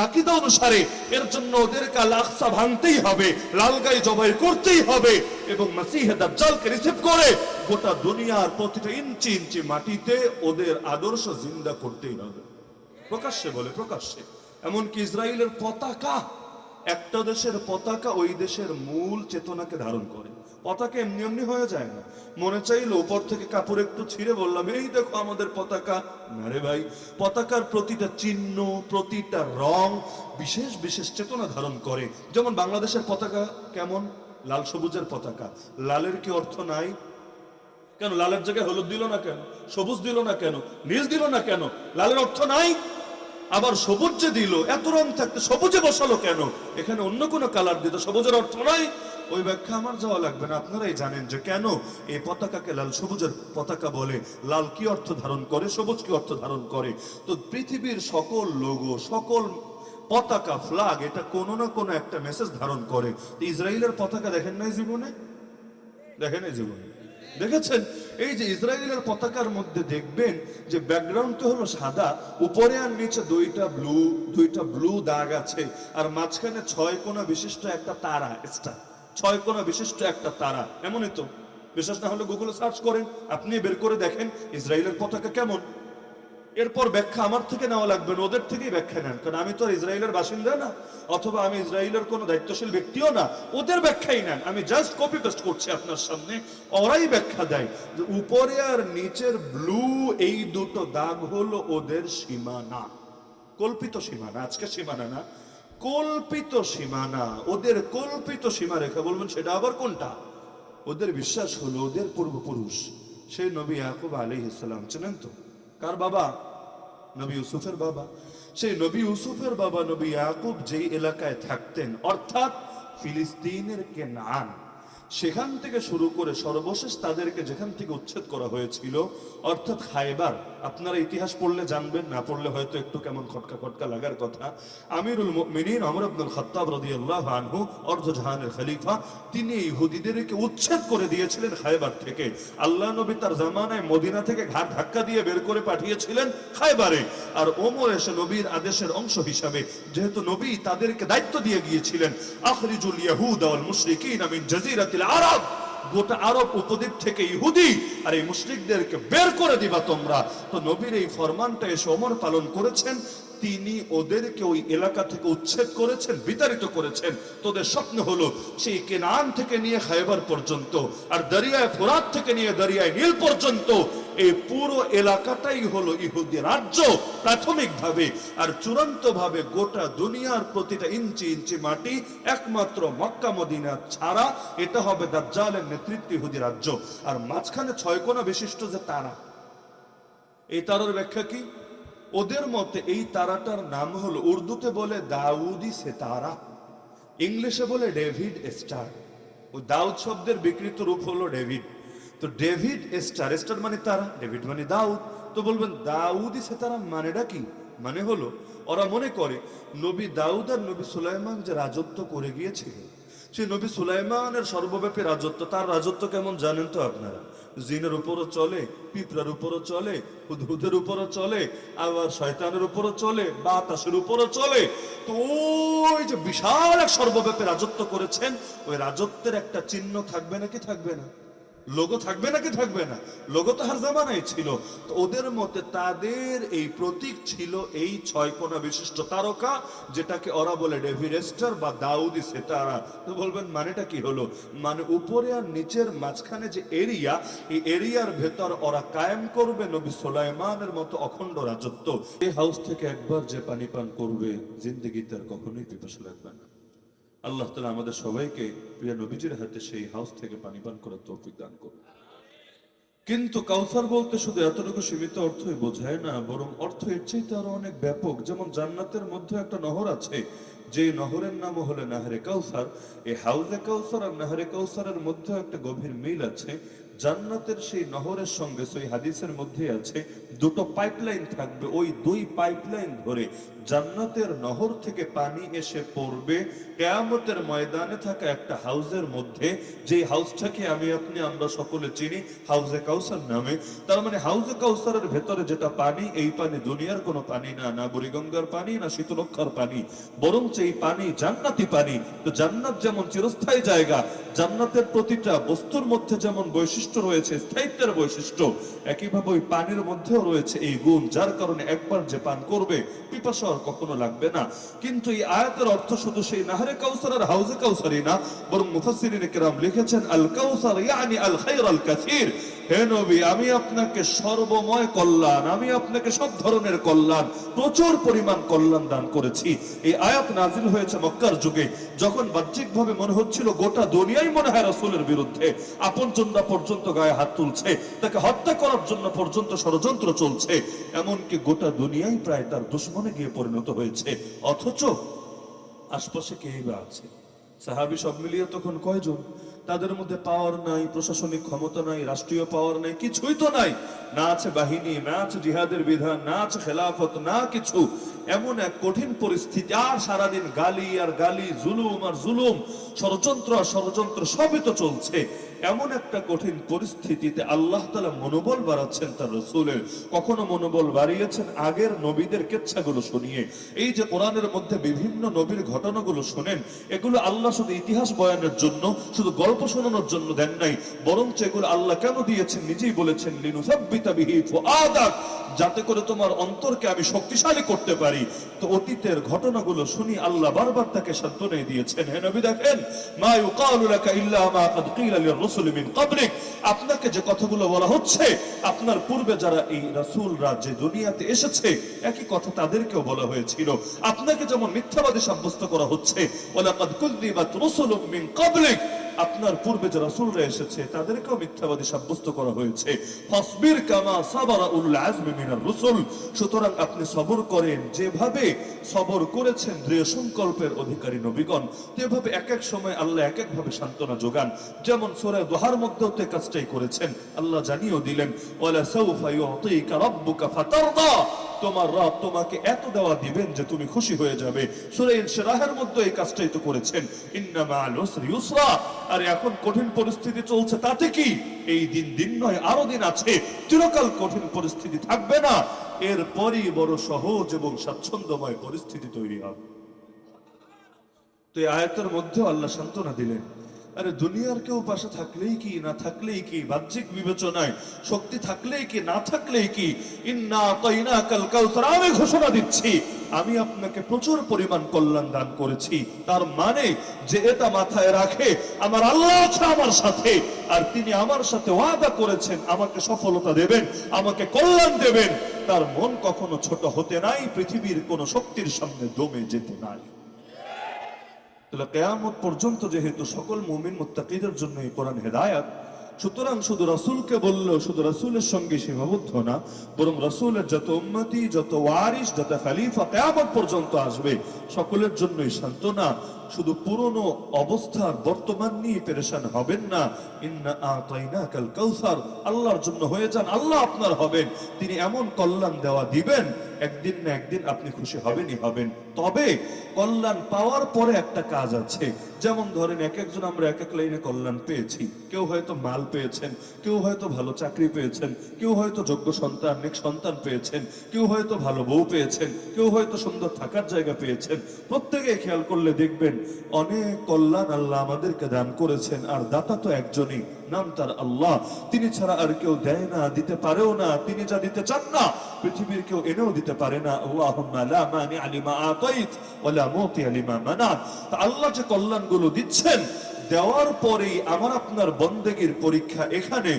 রাকিদা অনুসারে এর জন্য ওদেরকে আল আকসা ভাঙতেই হবে লালগাই জবাই করতেই হবে এবং মাসিহে দাজ্জালকে রিসিভ করে গোটা দুনিয়ার প্রতিটা ইঞ্চি ইঞ্চি মাটিতে ওদের আদর্শ জিন্দা করতেই হবে। প্রকাশ্যে বলে, প্রকাশ্যে। এমনকি ইসরায়েলের পতাকা, একটা দেশের পতাকা ওই দেশের মূল চেতনাকে ধারণ করে। পতাকা এমনি এমনি হয়ে যায় না। মনে চাইলো উপর থেকে কাপড় একটু ছিঁড়ে বললাম, এই দেখো আমাদের পতাকা। না রে ভাই, পতাকার প্রতিটা চিহ্ন, প্রতিটা রং বিশেষ বিশেষ চেতনা ধারণ করে। যেমন বাংলাদেশের পতাকা কেমন? লাল সবুজের পতাকা। লালের কি অর্থ নাই? কেন? লালের জায়গায় হলুদ দিল না কেন? সবুজ দিল না কেন? নীল দিল না কেন? লালের অর্থ নাই? আবার সবুজ যে দিল, এত রং থাকতে সবুজে বসালো কেন? এখানে অন্য কোনো কালার দিত সবুজের অর্থ নাই? ওই ব্যাখ্যা আমার যাওয়া লাগবে না। আপনারাই জানেন যে কেন এই পতাকাকে লাল সবুজের পতাকা বলে। লাল কি অর্থ ধারণ করে, সবুজ কি অর্থ ধারণ করে? তো পৃথিবীর সকল লোগো, সকল পতাকা ফ্লাগ এটা কোনো না কোনো একটা মেসেজ ধারণ করে। ইসরায়েলের পতাকা দেখেন নাই জীবনে? দেখেন এই জীবনে। দেখেছেন? এই যে ইসরায়েলের পতাকার মধ্যে দেখবেন যে ব্যাকগ্রাউন্ডটা হলো সাদা, উপরে আর নিচে দুইটা ব্লু দুইটা ব্লু দাগ আছে। আর মাঝখানে ছয় কোনা বিশিষ্ট একটা তারা স্টার ছয় কোনা বিশিষ্ট একটা তারা। এমনই তো। বিশ্বাস না হলে গুগলে সার্চ করেন, আপনি বের করে দেখেন ইসরায়েলের পতাকা কেমন। এরপর ব্যাখ্যা আমার থেকে নেওয়া লাগবে না, ওদের থেকেই ব্যাখ্যা নেন। কারণ আমি তো ইসরায়েলের বাসিন্দা না, অথবা আমি ইসরায়েলের কোনো দায়িত্বশীল ব্যক্তিও না, ওদের ব্যাখ্যাই নেন। আমি জাস্ট কপি পেস্ট করছি আপনার সামনে, ওরাই ব্যাখ্যা দেয় যে উপরে আর নিচের ব্লু এই দুটো দাগ হলো ওদের সীমানা। কল্পিত সীমানা, আজকে সীমানা না কল্পিত সীমানা, ওদের কল্পিত সীমা রেখা বলবেন, সেটা আবার কোনটা? ওদের বিশ্বাস হলো ওদের পূর্বপুরুষ। সেই নবী ইয়াকুব আলী ইসলাম চেনেন তো? কার বাবা? নবী ইউসুফের বাবা। সেই নবী ইউসুফের বাবা, নবী ইয়াকুব যেই এলাকায় থাকতেন, অর্থাৎ ফিলিস্তিনের কেনান। সেখান থেকে শুরু করে সর্বশেষ তাদেরকে যেখান থেকে উচ্ছেদ করা হয়েছিল, অর্থাৎ খাইবার, আপনারা ইতিহাস পড়লে জানবেন, না পড়লে হয়তো একটু কেমন খটকা খটকা লাগার কথা। আমিরুল মুমিনিন ওমর আব্দুল খাত্তাব রাদিয়াল্লাহু আনহু, অর্ধ জাহানের খলিফা, তিনি ইহুদিদেরকে উচ্ছেদ করে দিয়েছিলেন খাইবার থেকে। আল্লাহ নবী তার জামানায় মদিনা থেকে ঘাট ধাক্কা দিয়ে বের করে পাঠিয়েছিলেন খাইবারে। আর ওমর এসে নবীর আদেশের অংশ হিসাবে, যেহেতু নবী তাদেরকে দায়িত্ব দিয়ে গিয়েছিলেন, আখরিজুল ইয়াহুদ ওয়াল মুশরিকিন মিন জাজিরাতিল আরব, গোটা আরব উপদ্বীপ থেকে ইহুদি আর এই মুসলিকদেরকে বের করে দিবা তোমরা। তো নবীর এই ফরমানটা এসে অমর পালন করেছেন, তিনি ওদেরকে ওই এলাকা থেকে উচ্ছেদ করেছেন, বিতাড়িত করেছেন। তোদের স্বপ্ন হলো সেই কেনান থেকে নিয়ে খাইবার পর্যন্ত, আর দরিয়ায় ফোরাত থেকে নিয়ে দরিয়ায় নীল পর্যন্ত এই পুরো এলাকাটাই হলো ইহুদি রাজ্য প্রাথমিকভাবে আর চূড়ান্ত ভাবে গোটা দুনিয়ার প্রতিটা ইঞ্চি ইঞ্চি মাটি একমাত্র মক্কা মদিনা ছাড়া এটা হবে দাজ্জালের নেতৃত্ব ইহুদি রাজ্য। আর মাঝখানে ছয় কোনা বিশিষ্ট যে তারা, এই তারার ব্যাখ্যা কি? ওদের মতে এই তারাটার নাম হলো উর্দুতে বলে দাউদি সেতারা ইংলিশে বলে ডেভিড স্টার। ওই দাউদ শব্দের বিকৃত রূপ হলো ডেভিড। তো ডেভিড স্টার স্টার মানে তারা, ডেভিড মানে দাউদ। তো বলবেন, দাউদি সেতারা মানেটা কি? মানে হলো, ওরা মনে করে, নবী দাউদ আর নবী সুলাইমান যে রাজত্ব করে গিয়েছিল, সেই নবী সুলাইমানের সর্বব্যাপী রাজত্ব, তার রাজত্ব কেমন জানেন তো আপনারা? জিনের উপরও চলে, পিঁপড়ার উপরও চলে, হুদহুদের উপরও চলে, আবার শয়তানের উপরও চলে, বাতাসের উপরও চলে। তো ওই যে বিশাল এক সর্বব্যাপী রাজত্ব করেছেন, ওই রাজত্বের একটা চিহ্ন থাকবে নাকি থাকবে না? লোগো থাকবে নাকি থাকবে না? লোগো তো হার জামানায় ছিল। তো ওদের মতে তাদের এই প্রতীক ছিল এই ছয় কোনা বিশিষ্ট তারকা, যেটাকে ওরা বলে ডেভিরেস্টার বা দাউদি সেতারা। তো বলবেন, মানেটা কি হলো? মানে উপরে আর নিচের মাঝখানে যে এরিয়া, এই এরিয়ার ভেতর ওরা কায়েম করবে নবী সোলাইমানের মতো অখণ্ড রাজত্ব। এই হাউস থেকে একবার যে পানি পান করবে জিন্দিগিতে তার কখনোই পিপাসা লাগবে না। আল্লাহ তালা আমাদের সবাইকে প্রিয় নবীজির হাতে সেই হাউস থেকে পানি পান করার তৌফিক দান করুন। কিন্তু কাউসার বলতে শুধু এতটুকু সীমিত অর্থই বোঝায় না, বরং অর্থ এর চাইতে আরও অনেক ব্যাপক। যেমন জান্নাতের মধ্যে একটা নহর আছে যে নহরের নাম হলো নাহরে কাউসার। এই হাউজে কাউসার আর নাহারে কাউসারের মধ্যে একটা গভীর মিল আছে। জান্নাতের সেই নহরের সঙ্গে সেই হাদিসের মধ্যে আছে, দুটো পাইপলাইন থাকবে। ওই দুই পাইপলাইন ধরে জান্নাতের নহর থেকে পানি এসে পড়বে। কেয়ামতের ময়দানে থাকা একটা হাউসের মধ্যে যে হাউসটাকে আমি আপনি, আমরা সকলে চিনি হাউজে কাউসার নামে। তার মানে হাউজে কাউসারের ভেতরে যেটা পানি, এই পানি দুনিয়ার কোনো পানি না না বুড়িগঙ্গার পানি, না শীতলক্ষার পানি। বরং এই পানি জান্নাতি পানি। তো জান্নাত যেমন চিরস্থায়ী জায়গা, জান্নাতের প্রতিটা বস্তুর মধ্যে যেমন বৈশিষ্ট্য রয়েছে, স্থায়িত্বের বৈশিষ্ট্য, একইভাবে ওই পানির মধ্যেও রয়েছে এই গুণ, যার কারণে একবার যে পান করবে, পিপাসা আর কখনো লাগবে না। কিন্তু এই আয়াতের অর্থ শুধু সেই নাহারে কাউসার আর হাউজে কাউসারই না, বরং মুফাসসিরিনে কেরাম লিখেছেন, আল কাউসার, ইয়ানি আল খাইর আল কাসির। হে নবী, আমি আপনাকে সর্বময় কল্যাণ, আমি আপনাকে সব ধরনের কল্যাণ, প্রচুর পরিমাণ কল্যাণ দান করেছি। এই আয়াত নাজিল হয়েছে মক্কার যুগে, যখন বাহ্যিকভাবে মনে হচ্ছিল গোটা দুনিয়াই মনে হয় রাসূলের বিরুদ্ধে। আপনজনরা পর্যন্ত গায়ে হাত তুলছে, তাকে হত্যা করার জন্য পর্যন্ত ষড়যন্ত্র চলছে, এমনকি গোটা দুনিয়াই প্রায় তার দুশ্মনে গিয়ে পরিণত হয়েছে। অথচ আশপাশে কেই বা আছে? সাহাবি সব মিলিয়ে তখন কয়জন? তাদের মধ্যে পাওয়ার নাই, প্রশাসনিক ক্ষমতা নাই, রাষ্ট্রীয় পাওয়ার নাই, কিছুই তো নাই। না আছে বাহিনী, না আছে জিহাদের বিধান, না আছে খেলাফত, না কিছু। এমন এক কঠিন পরিস্থিতি, আর সারাদিন গালি আর গালি, জুলুম আর জুলুম, ষড়যন্ত্র আর ষড়যন্ত্র সবই তো চলছে। এমন একটা কঠিন পরিস্থিতিতে আল্লাহ তালা মনোবল বাড়াচ্ছেন তার রসুলের। কখনো মনোবল বাড়িয়েছেন আগের নবীদের কেচ্ছাগুলো শুনিয়ে। এই যে কোরআনের মধ্যে বিভিন্ন নবীর ঘটনাগুলো শোনেন, এগুলো আল্লাহ শুধু ইতিহাস বয়ানের জন্য, শুধু গল্প শোনানোর জন্য দেন নাই, বরঞ্চ এগুলো আল্লাহ কেন দিয়েছেন নিজেই বলেছেন লিনু সাব্বিতা বিহি ফুআদাক যাতে করে তোমার অন্তরকে আমি শক্তিশালী করতে পারি। তো অতীতের ঘটনাগুলো শুনি আল্লাহ বারবার তাকে সান্ত্বনা দিয়েছেন। হে নবী দেখেন, মা ইউকালু লাকা ইল্লা মা কাদ কিলা লির-রাসূলি আপনাকে যে কথাগুলো বলা হচ্ছে, আপনার পূর্বে যারা এই রাসূলরা যে দুনিয়াতে এসেছে, একই কথা তাদেরকেও বলা হয়েছিল। আপনাকে যেমন মিথ্যাবাদী সাব্যস্ত করা হচ্ছে ওয়া লাকাদ কুযযিবাত ক্বাবলিক। আপনার পূর্বে যে রাসূলরা এসেছে, তাদেরকেও মিথ্যাবাদী সাব্যস্ত করা হয়েছে। ফাসবির কামা সাবারা উলুল আজমি মিনার রুসুল। সুতরাং আপনি সবর করেন, যেভাবে সবর করেছেন দৃঢ় সংকল্পের অধিকারী নবীগণ যেভাবে এক এক সময় আল্লাহ এক এক ভাবে সান্ত্বনা যোগান। যেমন সূরা দোহার মধ্যেও তো কাজটাই করেছেন। আল্লাহ জানিয়েও দিলেন, ওয়ালা সাউফা ইউতিকা রাব্বুকা ফাতারদা। তোমার রব তোমাকে এত দেওয়া দিবেন যে তুমি খুশি হয়ে যাবে। সূরা ইনশিরাহের মধ্যে এই কাজটাই তো করেছেন। আর এখন কঠিন পরিস্থিতি চলছে, তাতে কি? এই দিন দিন নয়, আরও দিন আছে। চিরকাল কঠিন পরিস্থিতি থাকবে না। এরপরই বড় সহজ এবং স্বাচ্ছন্দ্যময় পরিস্থিতি তৈরি হবে। তো এই আয়াতের মধ্যে আল্লাহ সান্ত্বনা দিলেন। আরে দুনিয়ার কেউ পাশে থাকলেই কি, না থাকলেই কি? বাহ্যিক বিবেচনায় শক্তি থাকলেই কি, না থাকলেই কি? ইন্না তাইনা কাল কাউসার আমি ঘোষণা দিচ্ছি, আমি আপনাকে প্রচুর পরিমাণ কল্যাণ দান করেছি। তার মানে যে এটা মাথায় রাখে, আমার আল্লাহ আছে আমার সাথে, আর তিনি আমার সাথে ওয়াদা করেছেন, আমাকে সফলতা দেবেন, আমাকে কল্যাণ দেবেন। তার মন কখনো ছোট হতে নাই, পৃথিবীর কোন শক্তির সামনে দমে যেতে নাই। তাহলে কেয়ামত পর্যন্ত যেহেতু সকল মুমিন মোত্তাকিদের জন্য এই কোরআন হেদায়াত, সুতরাং শুধু রাসুলকে বলল, শুধু রাসুলের সঙ্গে সীমাবদ্ধ না, বরং রাসুলের যত উন্নতি যত ওয়ারিস যত খালিফা কেয়ামত পর্যন্ত আসবে, সকলের জন্যই সান্ত্বনা। শুধু পুরনো অবস্থার বর্তমান নিয়ে পেরেশান হবেন না। ইন্না আল্লাহর জন্য হয়ে যান, আল্লাহ আপনার হবেন। তিনি এমন কল্যাণ দেওয়া দিবেন, একদিন না একদিন আপনি খুশি হবেনই হবেন। তবে কল্যাণ পাওয়ার পরে একটা কাজ আছে। যেমন ধরেন এক একজন আমরা এক এক লাইনে কল্যাণ পেয়েছি। কেউ হয়তো মাল পেয়েছেন, কেউ হয়তো ভালো চাকরি পেয়েছেন, কেউ হয়তো যোগ্য সন্তান, নেক সন্তান পেয়েছেন, কেউ হয়তো ভালো বউ পেয়েছেন, কেউ হয়তো সুন্দর থাকার জায়গা পেয়েছেন। প্রত্যেকে খেয়াল করলে দেখবেন অনেক কল্যাণ আল্লাহ আমাদেরকে দান করেছেন, আর দাতা তো একজনই, নাম তার আল্লাহ। তিনি ছাড়া আর কেউ দেয় না, দিতে পারেও না, তিনি যা দিতে চান না, পৃথিবীর কেউ এনেও দিতে পারে না। আল্লাহ যে কল্যাণগুলো দিচ্ছেন, দেওয়ার পরেই আমার আপনার বন্দেগীর পরীক্ষা এখানে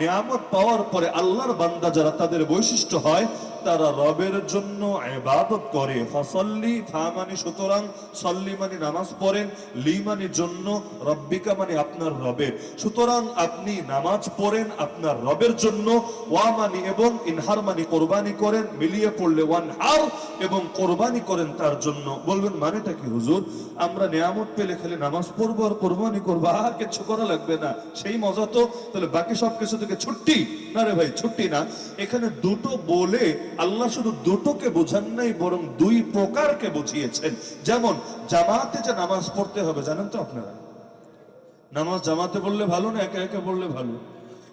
নিয়ামত পাওয়ার পরে আল্লাহর বান্দা যারা তাদের বৈশিষ্ট্য হয় তারা রবের জন্য ইবাদত করে। ফসল্লি ফা মানে সুতরাং সল্লি মানে নামাজ পড়েন, লি মানে জন্য, রব্বিকা মানে আপনার রবের। সুতরাং আপনি নামাজ পড়েন আপনার রবের জন্য, ওয়া মানে এবং ইনহার মানে কোরবানি করেন, মিলিয়ে পড়লে ওয়ান হার এবং কোরবানি করেন তার জন্য। বলবেন, মানেটা কি হুজুর? আমরা নিয়ামত পেলে খেলে নামাজ পড়ব আর কোরবানি করব, আর কিছু করা লাগবে না। সেই মজা তো, তাহলে বাকি সব কিছু থেকে ছুটি না রে ভাই ছুটি না। এখানে দুটো বলে আল্লাহ শুধু দুটোকে বোঝান নাই, বরং দুই প্রকারকে বুঝিয়েছেন। যেমন, জামাতে যে নামাজ পড়তে হবে, জানেন তো আপনারা? নামাজ জামাতে পড়লে ভালো না একা একা পড়লে ভালো?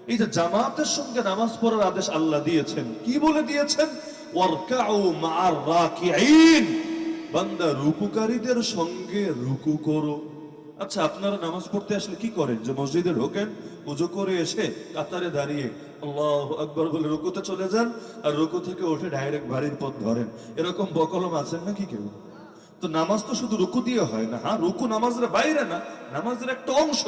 এই যে জামাতের সঙ্গে নামাজ পড়ার আদেশ আল্লাহ দিয়েছেন। কি বলে দিয়েছেন? বান্দা রুকুকারীদের সঙ্গে রুকু করো। আচ্ছা আপনারা নামাজ পড়তে আসলে কি করেন? যে মসজিদে ঢোকেন উজু করে এসে কাতারে দাঁড়িয়ে আল্লাহ আকবর বলে রুকুতে চলে যান আর রুকু থেকে উঠে ডাইরেক্ট বাড়ির পথ ধরেন। এরকম বকলম আছেন নাকি কেউ? তো নামাজ তো শুধু রুকু দিয়ে হয় না হ্যাঁ? রুকু নামাজের বাইরে না, নামাজের একটা অংশ।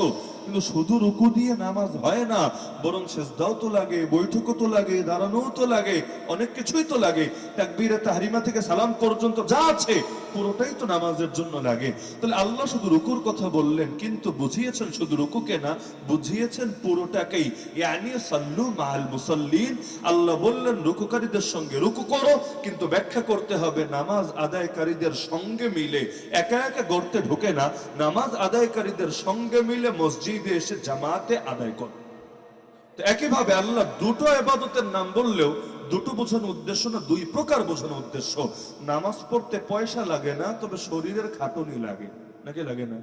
কিন্তু শুধু রুকু দিয়ে নামাজ হয় না, বরং সেজদাও তো লাগে, বৈঠকও তো লাগে, দাঁড়ানোও তো লাগে, অনেক কিছুই তো লাগে। তাকবীরে তাহরিমা থেকে সালাম পর্যন্ত যা আছে, পুরোটাই তো নামাজের জন্য লাগে। তাহলে আল্লাহ শুধু রুকুর কথা বললেন, কিন্তু বুঝিয়েছেন শুধু রুকুকে না, বুঝিয়েছেন পুরোটাকেই। ইয়ানি সাল্লু মাল মুসাল্লিন, আল্লাহ বললেন, রুকুকারীদের সঙ্গে রুকু করো, কিন্তু ব্যাখ্যা করতে হবে, নামাজ আদায়কারীদের সঙ্গে মিলে। একা একা গড়তে ঢোকে না, নামাজ আদায়কারীদের সঙ্গে মিলে মসজিদে এসে জামাতে আদায় করো। তো একইভাবে আল্লাহ দুটো এবাদতের নাম বললেও দুটো বোঝানো উদ্দেশ্য না, দুই প্রকার বোঝানো উদ্দেশ্য। নামাজ পড়তে পয়সা লাগে না, তবে শরীরের খাটুনি লাগে। নাকি লাগে না?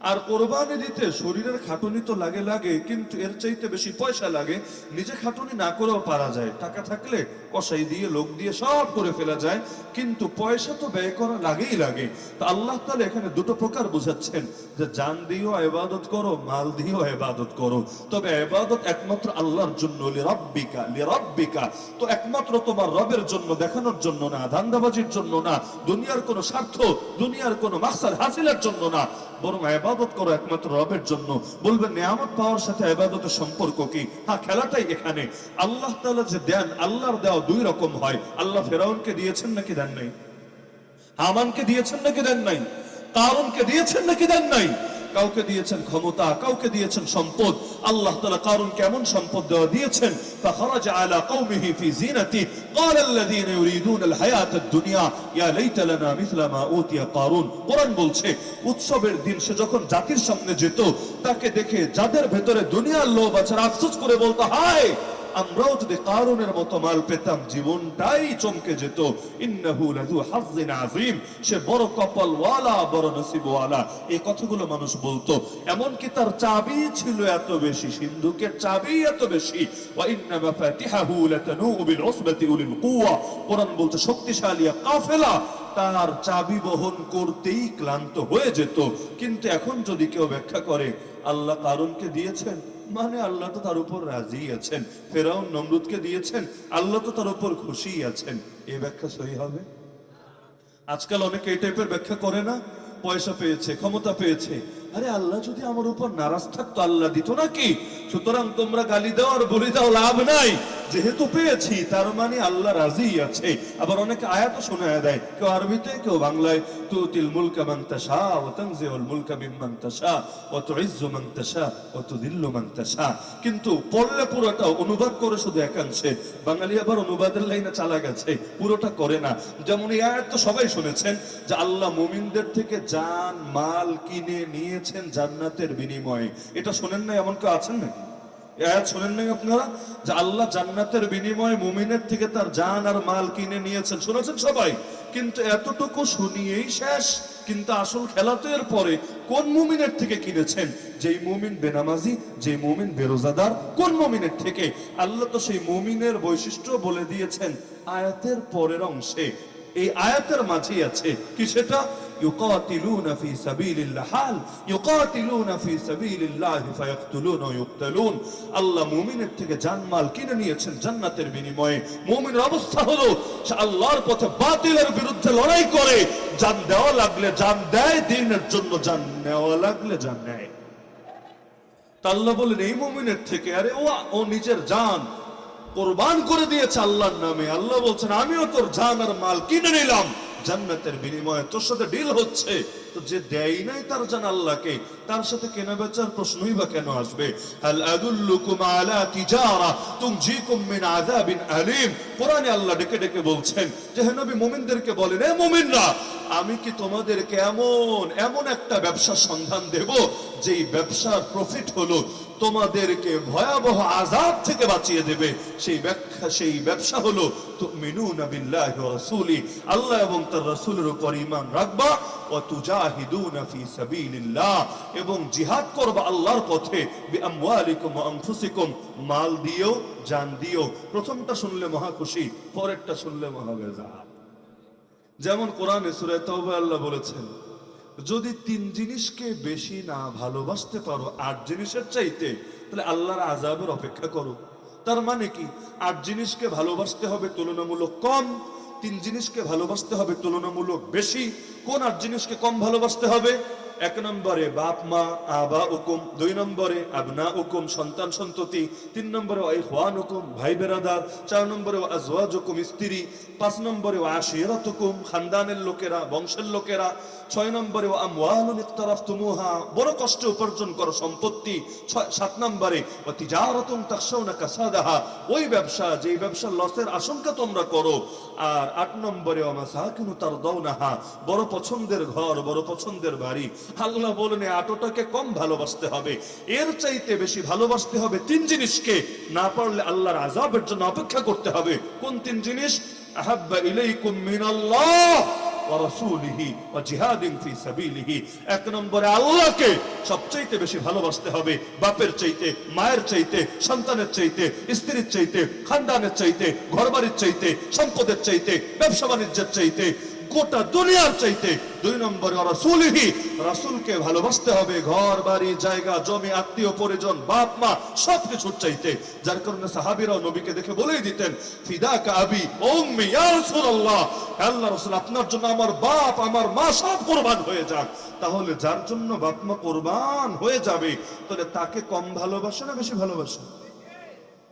আর কোরবানি দিতে শরীরের খাটুনি তো লাগে লাগে, কিন্তু এর চাইতে বেশি পয়সা লাগে, নিজে খাটুনি না করেও পারা যায়। টাকা থাকলে কষাই দিয়ে, লোক দিয়ে সব করে ফেলা যায়। কিন্তু পয়সা তো ব্যয় করা লাগেই লাগে। তো আল্লাহ তাহলে এখানে দুটো প্রকার বোঝাচ্ছেন, যে জান দিয়েও এবাদত করো, মাল দিয়েও এবাদত করো। তবে এবাদত একমাত্র আল্লাহর জন্য, লিরাব্বিকা লিরাব্বিকা। তো একমাত্র তোমার রবের জন্য, দেখানোর জন্য না, ধান্দাবাজির জন্য না, দুনিয়ার কোনো স্বার্থ, দুনিয়ার কোনো মাকসাদ হাসিলের জন্য না। বরং এবাদত করো একমাত্র রবের জন্য। বলবেন, নিয়ামত পাওয়ার সাথে এবাদতের সম্পর্ক কি? হ্যাঁ খেলাটাই এখানে। আল্লাহ তাআলা যে দেন, আল্লাহর দেওয়া দুই রকম হয় আল্লাহ ফেরাউনকে দিয়েছেন নাকি দেন নাই হামানকে দিয়েছেন নাকি দেন নাই কারণকে দিয়েছেন নাকি দেন নাই কাউকে দিয়েছেন ক্ষমতা কাউকে দিয়েছেন সম্পদ আল্লাহ তাআলা কারণ কেমন সম্পদ দেওয়া দিয়েছেন فخرج على قومه في زينته قال الذين يريدون الحياة الدنيا يا ليت لنا مثل ما أوتي قارون কোরআন বলছে উৎসবের দিন সে যখন জাতির সামনে যেত তাকে দেখে যাদের ভেতরে দুনিয়ার লোভ আছে আফসোস করে বলতো হায় আমরাও যদি কারণের মতো মাল পেতাম, জীবনটাই চমকে যেত। ইন্নাহু লাযু হাজ্জিন সে বড় কপাল ওয়ালা বড় নসিব ওয়ালা এই কথাগুলো মানুষ বলতো। এমনকি তার চাবি ছিল এত বেশি, সিন্ধুকের চাবি এত বেশি। ওয়া ইন্না মাফাতিহাহু লাতানু বিল উসবাতি কোরআন বলছে, শক্তিশালী কাফেলা তার চাবি বহন করতেই ক্লান্ত হয়ে যেত। কিন্তু এখন যদি কেউ ব্যাখ্যা করে, আল্লাহ কারণকে দিয়েছেন? মানে আল্লাহ তো তার উপর রাজি আছেন। ফেরাউন নমরুদকে দিয়েছেন, আল্লাহ তো তার উপর খুশি আছেন। এই ব্যাখ্যা সহি হবে? আজকাল অনেকে এই টাইপের ব্যাখ্যা করে না, পয়সা পেয়েছে, ক্ষমতা পেয়েছে। আরে আল্লাহ যদি আমার উপর নারাজ থাকতো, আল্লাহ দিত নাকি? সুতরাং তোমরা গালি দাও আর বলি দাও, লাভ নাই। যেহেতু পেয়েছি, তার মানে আল্লাহ রাজি আছে। আবার অনেকে আয়াতও শোনায় দেয়, কেউ আরবিতে, কেউ বাংলায় মুলকা ওয়া তানজিউল মুলকা ওয়া তুযিল্লু কিন্তু পড়লে পুরোটা অনুবাদ করে শুধু একাংশে। বাঙালি আবার অনুবাদের লাইনে চালা গেছে, পুরোটা করে না। যেমন এই আয়াত তো সবাই শুনেছেন যে আল্লাহ মুমিনদের থেকে জান, মাল কিনে নিয়েছেন জান্নাতের বিনিময়ে। এটা শোনেন না এমন কেউ আছেন নাকি? আয়াত শোনেন আপনারা? যে আল্লাহ জান্নাতের বিনিময়ে মুমিনের থেকে তার জান আর মাল কিনে নিয়েছেন। শুনেছেন সবাই? কিন্তু এতটুকু শুনিয়েই শেষ। কিন্তু আসল খেলা তো এর পরে কোন মুমিনের থেকে কিনেছেন? যেই মুমিন বেনামাজি, যেই মুমিন বেরোজাদার, কোন মুমিনের থেকে? আল্লাহ তো সেই মুমিনের বৈশিষ্ট্য বলে দিয়েছেন আয়াতের পরের অংশে। এই আয়াতের মাঝেই আছে কি সেটা? يقاتلون في سبيل الله حال يقاتلون في سبيل الله فيقتلون ويقتلون আল্লাহ মুমিনের থেকে জানমাল কিনে নিয়েছেন জান্নাতের বিনিময়ে মুমিনের অবস্থা হলো সে আল্লাহর পথে বাতিলের বিরুদ্ধে লড়াই করে জান দেওয়া লাগলে জান দেয় দিনের জন্য জান নেওয়া লাগলে জান নেয় তা আল্লাহ বলেন এই মুমিনের থেকে আরে ও ও নিজের জান কোরবান করে দিয়েছে আল্লাহর নামে আল্লাহ বলছেন আমিও তোর জান আর মাল কিনে নিলাম জান্নাতের বিনিময়ে তোর সাথে ডিল হচ্ছে। তো যে দেয় নাই তার জান আল্লাহকে, তার সাথে কেনা বেচার প্রশ্নই বা কেন আসবে? হাল আদুল্লুকুম আলা তিজারা তুমজিকুম মিন আযাবিন আলিম। কোরআনে আল্লাহ ডেকে ডেকে বলছেন যে, হে নবী মুমিনদেরকে বলেন, এ মুমিনরা আমি কি তোমাদেরকে এমন এমন একটা ব্যবসার সন্ধান দেব, যেই ব্যবসার প্রফিট হলো তোমাদেরকে ভয়াবহ আজাব থেকে বাঁচিয়ে দেবে? সেই ব্যাখ্যা, সেই ব্যবসা হলো রাসূলি, আল্লাহ এবং তার রাসূলের উপর ঈমান রাখবা, ওয়া তুজাহিদুনা ফি সাবিলিল্লাহ, এবং জিহাদ করবা আল্লাহর পথে, বিআমওয়ালিকুম ওয়া আনফুসিকুম, মাল দিও, জান দিও। প্রথমটা শুনলে মহা খুশি, পরেরটা শুনলে মহা বেজার। যেমন কোরআনে সুরে তবে আল্লাহ বলেছেন, যদি তিন জিনিসকে বেশি না ভালোবাসতে পারো আট জিনিসের চাইতে, তাহলে আল্লাহর আজাবের অপেক্ষা করো। তার মানে কি? আট জিনিসকে ভালোবাসতে হবে তুলনামূলক কম, তিন জিনিসকে ভালোবাসতে হবে তুলনামূলক বেশি। কোন আট জিনিসকে কম ভালোবাসতে হবে? এক নম্বরে বাপ, মা আবা হুকুম দুই নম্বরে আবনা হুকুম সন্তান, সন্ততি, তিন নম্বরে ওই হওয়ান হুকুম ভাই, বেরাদার, চার নম্বরে আজওয়াজ হুকুম স্ত্রী, পাঁচ নম্বরে আশিরত হুকুম খানদানের লোকেরা, বংশের লোকেরা ছয় নম্বরে আমওয়ালুন ইকতারাফতুমুহা বড় কষ্টে উপার্জন করো সম্পত্তি। সাত নম্বরে, ওয়া তিজারাতুন তাখশাউনা ওই ব্যবসা, যেই ব্যবসার লসের আশঙ্কা তোমরা করো। আর আট নম্বরে, ওয়া মাসাকিনু তারদাউনাহা বড় পছন্দের ঘর, বড় পছন্দের বাড়ি। আল্লাহ বলেন আটোটাকে কম ভালোবাসতে হবে। এর চাইতে বেশি ভালোবাসতে হবে তিন জিনিসকে। না পারলে আল্লাহর আযাবের জন্য অপেক্ষা করতে হবে। কোন তিন জিনিস? আহাব্বা ইলাইকুম মিনাল্লাহ ওয়া রাসূলিহি ওয়া জিহাদিন ফি সাবিলিহি। এক নম্বরে আল্লাহকে সবচাইতে বেশি ভালোবাসতে হবে, বাপের চাইতে, মায়ের চাইতে, সন্তানের চাইতে, স্ত্রীর চাইতে, খানদানের চাইতে, ঘরবাড়ির চাইতে, সম্পদের চাইতে ব্যবসা বাণিজ্যের চাইতে। গোটা দুনিয়ার চাইতে দুই নম্বরে রাসূলিহি রাসূলকে ভালোবাসতে হবে, ঘর, বাড়ি, জায়গা, জমি, আত্মীয়, পরিজন, বাপ, মা, সবকিছুর চাইতে। যার কারণে সাহাবীরাও নবীকে দেখে বলেই দিতেন, ফিদাকা আবি উম্মি, ইয়া রাসূলুল্লাহ। আল্লাহ রাসূল, আপনার জন্য আমার বাপ, আমার মা সব কোরবান হয়ে যাক। তাহলে যার জন্য বাপ মা কোরবান হয়ে যাবে, তাহলে তাকে কম ভালোবাসে না বেশি ভালোবাসে?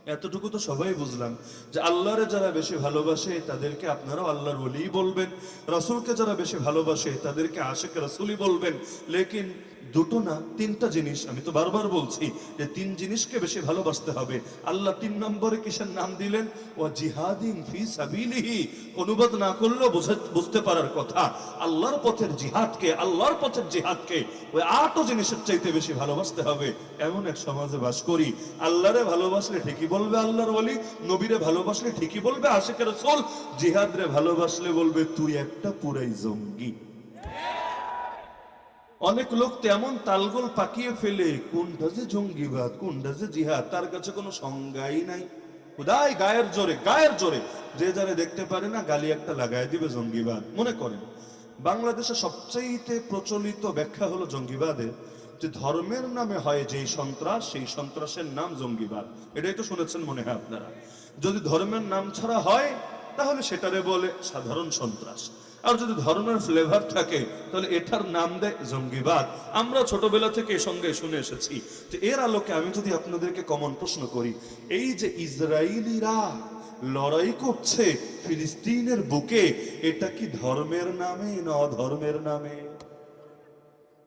এতটুকু তো সবাই বুঝলাম যে আল্লাহরে যারা বেশি ভালোবাসে, তাদেরকে আপনারাও আল্লাহর ওলি বলবেন। রসুলকে যারা বেশি ভালোবাসে, তাদেরকে আশেখ রাসুলই বলবেন। লেকিন দুটো না, তিনটা জিনিস আমি তো বারবার বলছি যে তিন জিনিসকে বেশি ভালোবাসতে হবে। আল্লাহ তিন নম্বরে কিসের নাম দিলেন? ও জিহাদিন ফি সাবিলিহি। অনুবাদ না করলেও বোঝা- বুঝতে পারার কথা। আল্লাহর পথের জিহাদকে, আল্লাহর পথের জিহাদকে ওই আটও জিনিসের চাইতে বেশি ভালোবাসতে হবে। এমন এক সমাজে বাস করি, আল্লাহরে ভালোবাসলে ঠিকই বলবে আল্লাহর বলি নবীরে ভালোবাসলে ঠিকই বলবে আশেকের সোল জিহাদরে ভালোবাসলে বলবে, তুই একটা পুরাই জঙ্গি। অনেক লোক তেমন তালগোল পাকিয়ে ফেলে কোনটা যে জঙ্গিবাদ কোনটা যে জিহাদ, তার কাছে কোনো সংজ্ঞাই নাই। খুদাই, গায়ের জোরে গায়ের জোরে। যে যারা দেখতে পারে না, গালি একটা লাগায় দিবে জঙ্গিবাদ। মনে করেন, বাংলাদেশে সবচেয়ে প্রচলিত ব্যাখ্যা হলো জঙ্গিবাদের যে ধর্মের নামে হয় যেই সন্ত্রাস, সেই সন্ত্রাসের নাম জঙ্গিবাদ। এটাই তো শুনেছেন মনে হয় আপনারা। যদি ধর্মের নাম ছাড়া হয়, তাহলে সেটারে বলে সাধারণ সন্ত্রাস। আর যদি ধর্মের ফ্লেভার থাকে, তাহলে এটার নাম দেয় জঙ্গিবাদ। আমরা ছোটবেলা থেকে সঙ্গে শুনে এসেছি। তো এর আলোকে আমি যদি আপনাদেরকে কমন প্রশ্ন করি, এই যে ইসরায়েলিরা লড়াই করছে ফিলিস্তিনের বুকে, এটা কি ধর্মের নামে না অধর্মের নামে?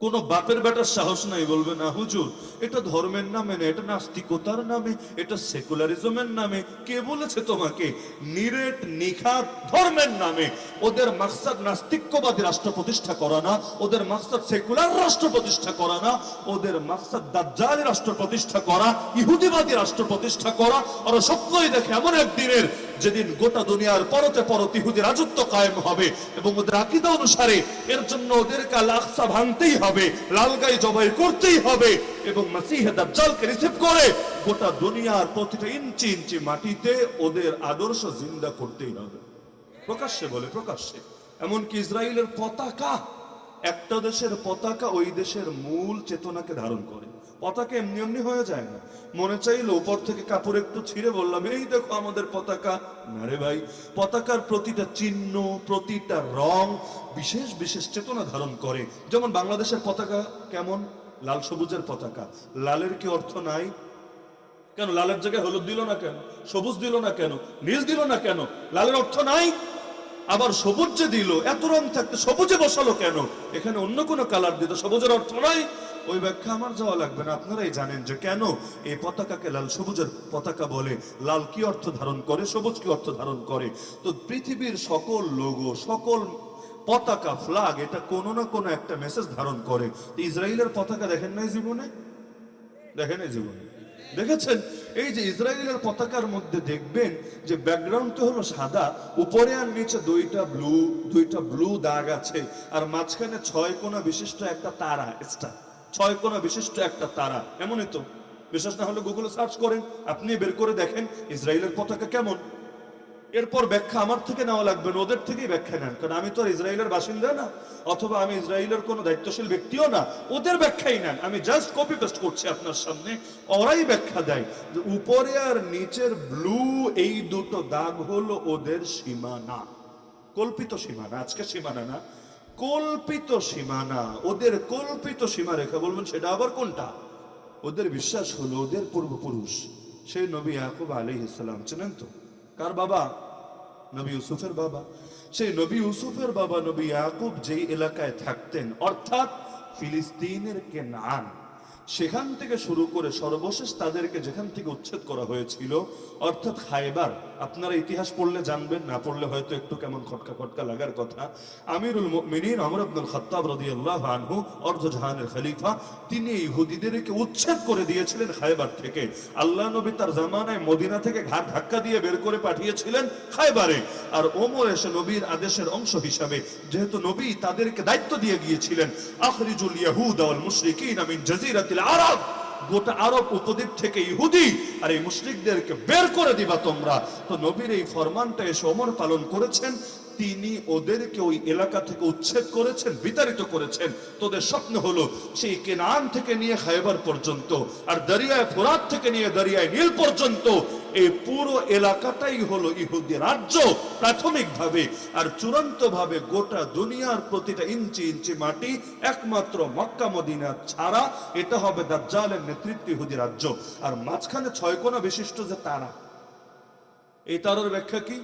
কোন বাপের বেটার সাহস নাই, বলবে, না, হুজুর, এটা ধর্মের নামে না, এটা নাস্তিকতার নামে, এটা সেকুলারিজমের নামে, কে বলেছে তোমাকে? নিরেট, নিখাত, ধর্মের নামে। ওদের মাকসাদ নাস্তিক্যবাদী রাষ্ট্র প্রতিষ্ঠা করা না, ওদের মাকসাদ সেকুলার রাষ্ট্র প্রতিষ্ঠা করা না, ওদের মাকসাদ দাজ্জালি রাষ্ট্র প্রতিষ্ঠা করা, ইহুদিবাদী রাষ্ট্র প্রতিষ্ঠা করা। ওরা স্বপ্নই দেখে এমন একদিনের যেদিন গোটা দুনিয়ার পরতে পরত ইহুদি রাজত্ব কায়েম হবে এবং ওদের আকিদা অনুসারে এর জন্য ওদেরকে আল ভাঙতেই হবে। লালগাই জবাই করতেই হবে। এবং মাসিহে রিসিভ করে গোটা দুনিয়ার প্রতিটা ইঞ্চি ইঞ্চি মাটিতে ওদের আদর্শ জিন্দা করতেই হবে। প্রকাশ্যে বলে, প্রকাশ্যে। এমনকি ইসরায়েলের পতাকা, একটা দেশের পতাকা ওই দেশের মূল চেতনাকে ধারণ করে। পতাকা এমনি এমনি হয়ে যায় না। মনে চাইলো উপর থেকে কাপড় একটু ছিঁড়ে বললাম, এই দেখো আমাদের পতাকা। না রে ভাই, পতাকার প্রতিটা চিহ্ন, প্রতিটা রং বিশেষ বিশেষ চেতনা ধারণ করে। যেমন বাংলাদেশের পতাকা কেমন? লাল সবুজের পতাকা। লালের কি অর্থ নাই? কেন, লালের জায়গায় হলুদ দিল না কেন? সবুজ দিল না কেন? নীল দিল না কেন? লালের অর্থ নাই? আবার সবুজ যে দিল, এত রং থাকতে সবুজে বসালো কেন? এখানে অন্য কোনো কালার দিত সবুজের অর্থ নাই? ওই ব্যাখ্যা আমার যাওয়া লাগবে না। আপনারাই জানেন যে কেন এই পতাকাকে লাল সবুজের পতাকা বলে। লাল কি অর্থ ধারণ করে, সবুজ কি অর্থ ধারণ করে? তো পৃথিবীর সকল লোগো সকল পতাকা ফ্লাগ এটা কোনো না কোনো একটা মেসেজ ধারণ করে। তো ইসরায়েলের পতাকা দেখেন নাই জীবনে? দেখেন এই জীবনে? দেখেছেন? এই যে ইসরায়েলের পতাকার মধ্যে দেখবেন যে ব্যাকগ্রাউন্ডটা হলো সাদা, উপরে আর নিচে দুইটা ব্লু দুইটা ব্লু দাগ আছে। আর মাঝখানে ছয় কোনা বিশিষ্ট একটা তারা স্টার ছয় কোনা বিশিষ্ট একটা তারা। এমনই তো। বিশ্বাস না হলে গুগলে সার্চ করেন, আপনি বের করে দেখেন, ইসরায়েলের পতাকা কেমন। এরপর ব্যাখ্যা আমার থেকে নেওয়া লাগবে না, ওদের থেকেই ব্যাখ্যা নেন। কারণ আমি তো ইসরায়েলের বাসিন্দা না, অথবা আমি ইসরায়েলের কোনো দায়িত্বশীল ব্যক্তিও না, ওদের ব্যাখ্যাই নেন। আমি জাস্ট কপি পেস্ট করছি আপনার সামনে, ওরাই ব্যাখ্যা দেয়। যে উপরে আর নিচের ব্লু এই দুটো দাগ হলো ওদের সীমানা। কল্পিত সীমানা, আজকে সীমানা না। কল্পিত সীমানা, ওদের কল্পিত সীমা রেখা বলবেন, সেটা আবার কোনটা? ওদের বিশ্বাস হলো ওদের পূর্বপুরুষ সেই নবী ইয়াকুব আলী ইসলাম চেনেন তো? কার বাবা? নবী ইউসুফের বাবা। সেই নবী ইউসুফের বাবা, নবী ইয়াকুব যেই এলাকায় থাকতেন, অর্থাৎ ফিলিস্তিনের কেনান। সেখান থেকে শুরু করে সর্বশেষ তাদেরকে যেখান থেকে উচ্ছেদ করা হয়েছিল, অর্থাৎ খাইবার আপনারা ইতিহাস পড়লে জানবেন, না পড়লে হয়তো একটু কেমন খটকা খটকা লাগার কথা। আমিরুল মুমিনিন আমর আব্দুল খাত্তাব রাদিয়াল্লাহু আনহু, অর্ধজাহানের খলিফা, তিনি ইহুদিদেরকে উচ্ছেদ করে দিয়েছিলেন খাইবার থেকে। আল্লাহ নবী তার জামানায় মদিনা থেকে ঘাট ধাক্কা দিয়ে বের করে পাঠিয়েছিলেন খাইবারে আর ওমর এসে নবীর আদেশের অংশ হিসাবে, যেহেতু নবী তাদেরকে দায়িত্ব দিয়ে গিয়েছিলেন, আখরিজুল ইয়াহুদ ওয়াল মুশরিকিন মিন জাজিরাতিল আরব। গোটা আরব উপদ্বীপ থেকে ইহুদি আর এই মুসলিকদেরকে বের করে দিবা তোমরা। তো নবীর এই ফরমানটা এসে অমর পালন করেছেন। তিনি ওদেরকে ওই এলাকা থেকে উচ্ছেদ করেছেন, বিতাড়িত করেছেন। তোদের স্বপ্ন হলো সেই কেনান থেকে নিয়ে খাইবার পর্যন্ত আর দরিয়ায় ফোরাত থেকে নিয়ে দরিয়ায় নীল পর্যন্ত। এই পুরো এলাকাটাই হলো ইহুদি রাজ্য প্রাথমিকভাবে আর চূড়ান্ত ভাবে গোটা দুনিয়ার প্রতিটা ইঞ্চি ইঞ্চি মাটি একমাত্র মক্কা মদিনা ছাড়া এটা হবে দাজ্জালের নেতৃত্ব ইহুদি রাজ্য। আর মাঝখানে ছয় কোনা বিশিষ্ট যে তারা। এই তারার ব্যাখ্যা কি?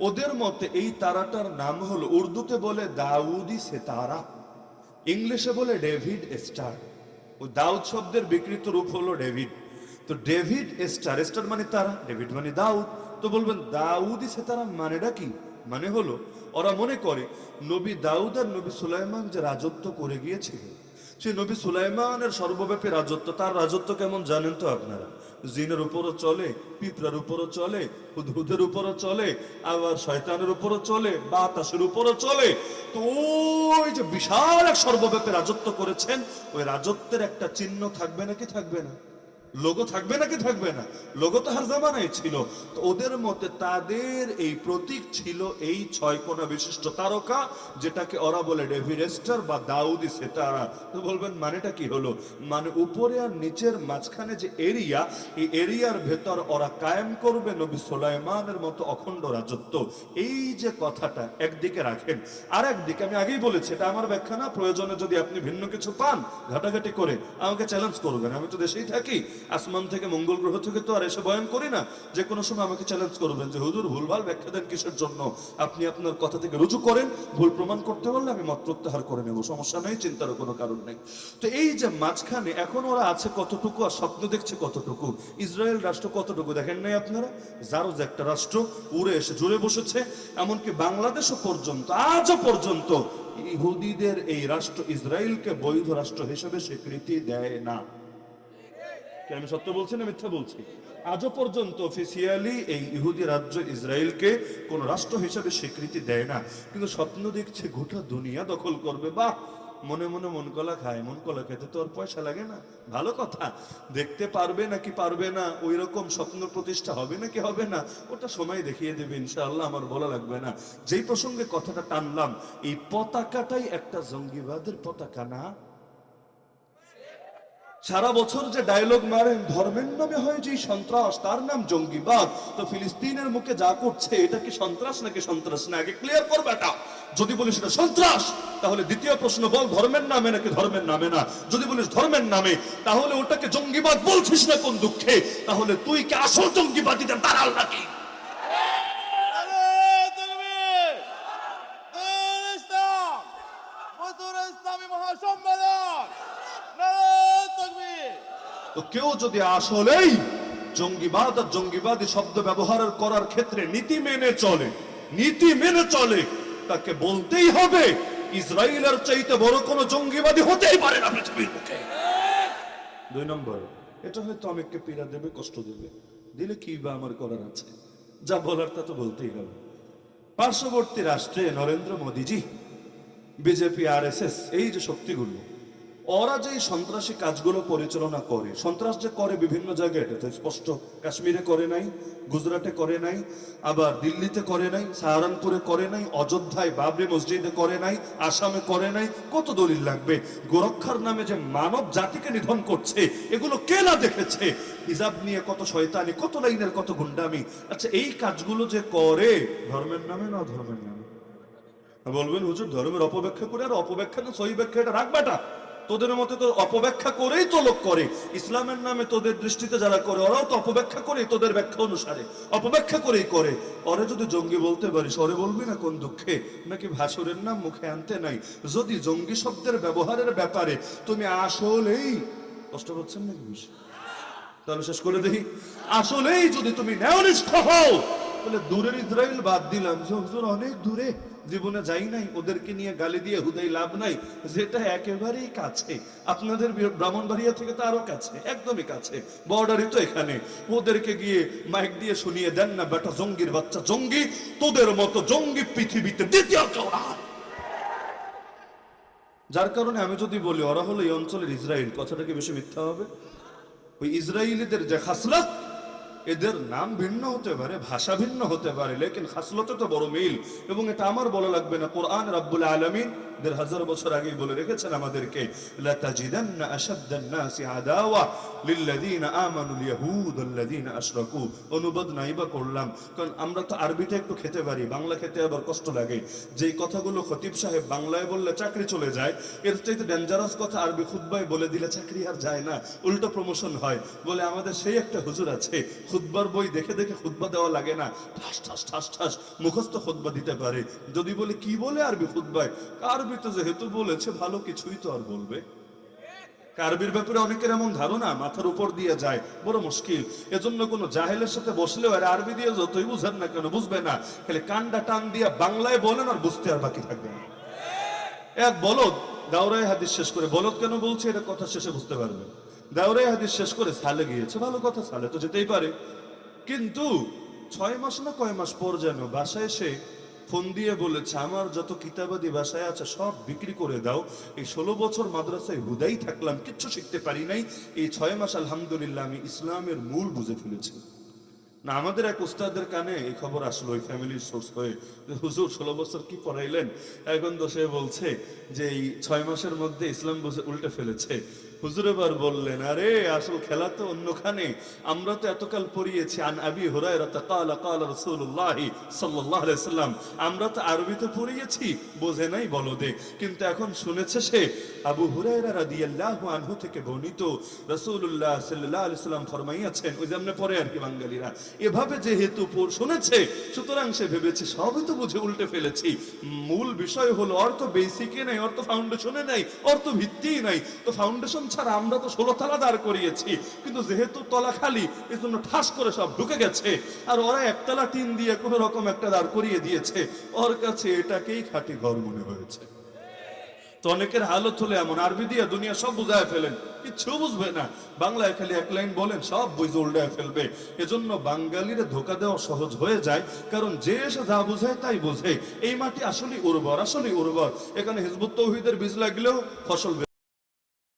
ওদের মতে এই তারাটার নাম হলো উর্দুতে বলে দাউদি সেতারা, ইংলিশে বলে ডেভিড স্টার। ওই দাউদ শব্দের বিকৃত রূপ হলো ডেভিড। তো ডেভিড স্টার স্টার মানে তারা, ডেভিড মানে দাউদ। তো বলবেন দাউদি সেতারা মানেটা কি? মানে হলো, ওরা মনে করে নবী দাউদ আর নবী সুলাইমান যে রাজত্ব করে গিয়েছিলেন সেই নবী সুলাইমানের সর্বব্যাপী রাজত্ব, তার রাজত্ব কেমন জানেন তো আপনারা? জিনের উপরও চলে, পিঁপড়ার উপরও চলে, হুদহুদের উপরও চলে, আবার শয়তানের উপরও চলে, বাতাসের উপরও চলে। তো ওই যে বিশাল এক সর্বব্যাপী রাজত্ব করেছেন, ওই রাজত্বের একটা চিহ্ন থাকবে নাকি থাকবে না? লোগো থাকবে নাকি থাকবে না? লোগো তো হার জামানায় ছিল। তো ওদের মতে তাদের এই প্রতীক ছিল এই ছয় কোনা বিশিষ্ট তারকা, যেটাকে ওরা বলে ডেভিডেস্টার বা দাউদি সেতারা। তো বলবেন, মানেটা কি হলো? মানে উপরে আর নিচের মাঝখানে যে এরিয়া, এই এরিয়ার ভেতর ওরা কায়েম করবে নবী সোলাইমানের মতো অখণ্ড রাজত্ব। এই যে কথাটা, একদিকে রাখেন আর একদিকে আমি আগেই বলেছি, এটা আমার ব্যাখ্যা না, প্রয়োজনে যদি আপনি ভিন্ন কিছু পান, ঘাটাঘাটি করে আমাকে চ্যালেঞ্জ করবেন। আমি তো দেশেই থাকি। আসমান থেকে মঙ্গল গ্রহ থেকে তো আর এসে বয়ন করি না। যে কোনো সময় আমাকে চ্যালেঞ্জ করবেন যে, হুজুর, ভুলভাল ব্যাখ্যা দেন কিসের জন্য? আপনি আপনার কথা থেকে রুজু করেন, ভুল প্রমাণ করতে পারলে আমি মত প্রত্যাহার করে নেব, সমস্যা নেই চিন্তারও কোনো কারণ নেই। তো এই যে মাঝখানে, এখন ওরা আছে কতটুকু আর স্বপ্ন দেখছে কতটুকু? ইসরায়েল রাষ্ট্র কতটুকু দেখেন নাই আপনারা? যে একটা রাষ্ট্র উড়ে এসে জুড়ে বসেছে, এমনকি বাংলাদেশও পর্যন্ত, আজও পর্যন্ত ইহুদিদের এই রাষ্ট্র ইসরায়েলকে বৈধ রাষ্ট্র হিসেবে স্বীকৃতি দেয় না। কি আমি সত্য বলছি না মিথ্যা বলছি? আজও পর্যন্ত অফিসিয়ালি এই ইহুদি রাজ্য ইসরায়েলকে কোন রাষ্ট্র হিসেবে স্বীকৃতি দেয় না। কিন্তু স্বপ্ন দেখছে গোটা দুনিয়া দখল করবে। বাহ! মনে মনে মন কলা খায়, মন কলা খেতে তো আর পয়সা লাগে না। ভালো কথা। দেখতে পারবে নাকি পারবে না? ওই রকম স্বপ্ন প্রতিষ্ঠা হবে নাকি হবে না? ওটা সময় দেখিয়ে দেবে, ইনশাআল্লাহ আমার বলা লাগবে না। যেই প্রসঙ্গে কথাটা টানলাম, এই পতাকাটাই একটা জঙ্গিবাদের পতাকা না? সারা বছর যে ডায়লগ মারেন, ধর্মের নামে হয় যে সন্ত্রাস, তার নাম জঙ্গিবাদ। তো ফিলিস্তিনের মুখে যা করছে, এটা কি সন্ত্রাস নাকি সন্ত্রাস? না, আগে ক্লিয়ার করবে এটা যদি বলিস সেটা সন্ত্রাস, তাহলে দ্বিতীয় প্রশ্ন বল, ধর্মের নামে নাকি ধর্মের নামে না? যদি বলিস ধর্মের নামে, তাহলে ওটাকে জঙ্গিবাদ বলছিস না কোন দুঃখে? তাহলে তুই কি আসল জঙ্গিবাদীদের দাঁড়াল নাকি নারে তাকবীর! নারে ইসলাম! মজুর ইসলামী মহাসম্মেলন! নারে তাকবীর! তো কেউ যদি আসলেই জঙ্গিবাদ আর জঙ্গিবাদী শব্দ ব্যবহার করার ক্ষেত্রে নীতি মেনে চলে, নীতি মেনে চলে, তাকে বলতেই হবে ইসরায়েলের চাইতে বড় কোনো জঙ্গিবাদী হতেই পারে না পৃথিবীর মুখে দুই নম্বর, এটা হয়তো অনেককে পীড়া দেবে, কষ্ট দেবে। দিলে কি বা আমার করার আছে? যা বলার তা তো বলতেই হবে। পার্শ্ববর্তী রাষ্ট্রে নরেন্দ্র মোদীজি, বিজেপি আর এই যে শক্তিগুলো ওরা যে সন্ত্রাসী কাজগুলো পরিচালনা করে, সন্ত্রাস যে করে বিভিন্ন জায়গায়, এটা তো স্পষ্ট কাশ্মীরে করে নাই, গুজরাটে করে নাই, আবার দিল্লিতে করে নাই, সাহারানপুরে করে নাই, অযোধ্যায় বাবরি মসজিদে করে নাই, আসামে করে নাই, কত দলিল লাগবে? গোরক্ষার নামে যে মানব জাতিকে নিধন করছে, এগুলো কে না দেখেছে? হিজাব নিয়ে কত শয়তানি, কত লাইনের কত গুন্ডামি। আচ্ছা এই কাজগুলো যে করে, ধর্মের নামে না ধর্মের নামে? বলবেন, হুজুর, ধর্মের অপব্যাখ্যা করে আর অপব্যাখ্যা না সহি ব্যাখ্যা এটা রাখবাটা। তোদের মতে তো অপব্যাখ্যা করেই তো লোক করে। ইসলামের নামে তোদের দৃষ্টিতে যারা করে, ওরাও তো অপব্যাখ্যা করে, তোদের ব্যাখ্যা অনুসারে। অপব্যাখ্যা করেই করে। ওরে যদি জঙ্গি বলতে পারিস ওরে বলবি না কোন দুঃখে? নাকি ভাসুরের নাম মুখে আনতে নাই? যদি জঙ্গি শব্দের ব্যবহারের ব্যাপারে তুমি আসলেই কষ্ট পাচ্ছেন নাকি বেশি? তাহলে শেষ করে দেখি আসলেই যদি তুমি ন্যায়নিষ্ঠ হও, তাহলে দূরের ইসরায়েল বাদ দিলাম অনেক দূরে। জীবনে যাই নাই, ওদেরকে নিয়ে গালি দিয়ে হুদাই লাভ নাই, যেটা একেবারেই কাছে। আপনাদের ব্রাহ্মণবাড়িয়া থেকে তো আরও কাছে, একদমই কাছে। বর্ডারই তো এখানে। ওদেরকে গিয়ে মাইক দিয়ে শুনিয়ে দেন না, বেটা জঙ্গির বাচ্চা জঙ্গি, তোদের মতো জঙ্গি পৃথিবীতে দ্বিতীয় কেউ। যার কারণে আমি যদি বলি, ওরা হলো এই অঞ্চলের ইসরায়েল কথাটা কি বেশি মিথ্যা হবে? ওই ইসরায়েলিদের যে খাসলত এদের নাম ভিন্ন হতে পারে, ভাষা ভিন্ন হতে পারে, লেকিন খাসলতে তো বড় মিল। এবং এটা আমার বলা লাগবে না, কোরআন রাব্বুল আলামিন দেড় হাজার বছর আগেই বলে রেখেছেন আমাদেরকে করলাম, কারণ আমরা তো আরবিটা একটু খেতে পারি, বাংলা খেতে আবার কষ্ট লাগে। কথাগুলো খতিব সাহেব বাংলায় বললে চাকরি চলে যায়, এর চাইতে ডেঞ্জারাস কথা আরবি খুতবায় বলে দিলে চাকরি আর যায় না, উল্টো প্রমোশন হয়। বলে আমাদের সেই একটা হুজুর আছে, খুতবার বই দেখে দেখে খুতবা দেওয়া লাগে না, ঠাস ঠাস ঠাস ঠাস, মুখস্থ খুতবা দিতে পারে। যদি বলে, কি বলে আরবি খুতবায়? আরবি তো যেহেতু বলেছে, ভালো কিছুই তো আর বলবে। কারবির ব্যাপারে অনেকের এমন ধারণা, মাথার উপর দিয়ে যায়, বড় মুশকিল। এজন্য কোন জাহেলের সাথে বসলেও আর আরবি দিয়ে যতই বুঝেন না কেন বুঝবে না। খালি কান্ডা টান দিয়ে বাংলায় বলেন আর বুঝতে আর বাকি থাকবে না। এক বলদ দাওরাই হাদিস শেষ করে, বলদ কেন বলছে এটা কথা শেষে বুঝতে পারবে। দাওরাই হাদিস শেষ করে সালে গিয়েছে, ভালো কথা, সালে তো যেতেই পারে। কিন্তু ছয় মাস না কয় মাস পর যেন বাসায় এসে ফোন দিয়ে বলেছে, আমার যত কিতাবাদি বাসায় আছে সব বিক্রি করে দাও। এই ষোলো বছর মাদ্রাসায় হুদাই থাকলাম, কিচ্ছু শিখতে পারি নাই। এই ছয় মাস আলহামদুলিল্লাহ আমি ইসলামের মূল বুঝে ফেলেছি। না, আমাদের এক উস্তাদের কানে এই খবর আসলো, ওই ফ্যামিলির সোর্স হয়ে। যে, হুজুর, ষোলো বছর কি পড়াইলেন? এখন তো সে বলছে যে, এই ছয় মাসের মধ্যে ইসলাম বুঝে উল্টে ফেলেছে। হুজুর এবার বললেন, আরে, আসল খেলা তো অন্যখানে। আমরা তো এতকাল পড়িয়েছি, আন আবি হুরায়রা কালা কালা রাসূলুল্লাহ সাল্লাল্লাহু আলাইহি আমরা তো আরবিতে পড়িয়েছি, বোঝে নাই বলো বলদে। কিন্তু এখন শুনেছে সে আবু হুরায়রা রাদিয়াল্লাহু আনহু থেকে বর্ণিত রাসূলুল্লাহ সাল্লাল্লাহু আলাইহি সাল্লাম ফরমাইয়াছেন, ওই যেমনে পড়ে আর কি বাঙালিরা, এভাবে যেহেতু শুনেছে, সুতরাং সে ভেবেছে, সবই তো বুঝে উল্টে ফেলেছি। মূল বিষয় হলো, অর্থ বেসিকে নাই, অর্থ ফাউন্ডেশনে নাই, অর্থ ভিত্তি নাই। তো ফাউন্ডেশন ছাড়া আমরা তো ষোলো তলা দাঁড় করিয়েছি, কিন্তু যেহেতু তলা খালি, এই জন্য ঠাস করে সব ঢুকে গেছে। আর ওরা একতলা টিন দিয়ে কোনো রকম একটা দাঁড় করিয়ে দিয়েছে। ওর কাছে এটাকেই খাঁটি ঘর মনে হয়েছে। তো অনেকের হালত হলে এমন। আরবি দিয়ে দুনিয়া সব বুঝায় ফেলেন। কিচ্ছু বুঝবে না। বাংলায় খালি এক লাইন বলেন, সব বুঝে উল্টায় ফেলবে। এজন্য বাঙ্গালির ধোকা দেওয়া সহজ হয়ে যায়, কারণ যে এসে যা বুঝে তাই বুঝে। এই মাটি আসলে উর্বর আসলে উর্বর। এখানে হিজবুত তৌহিদের বীজ লাগলেও ফসল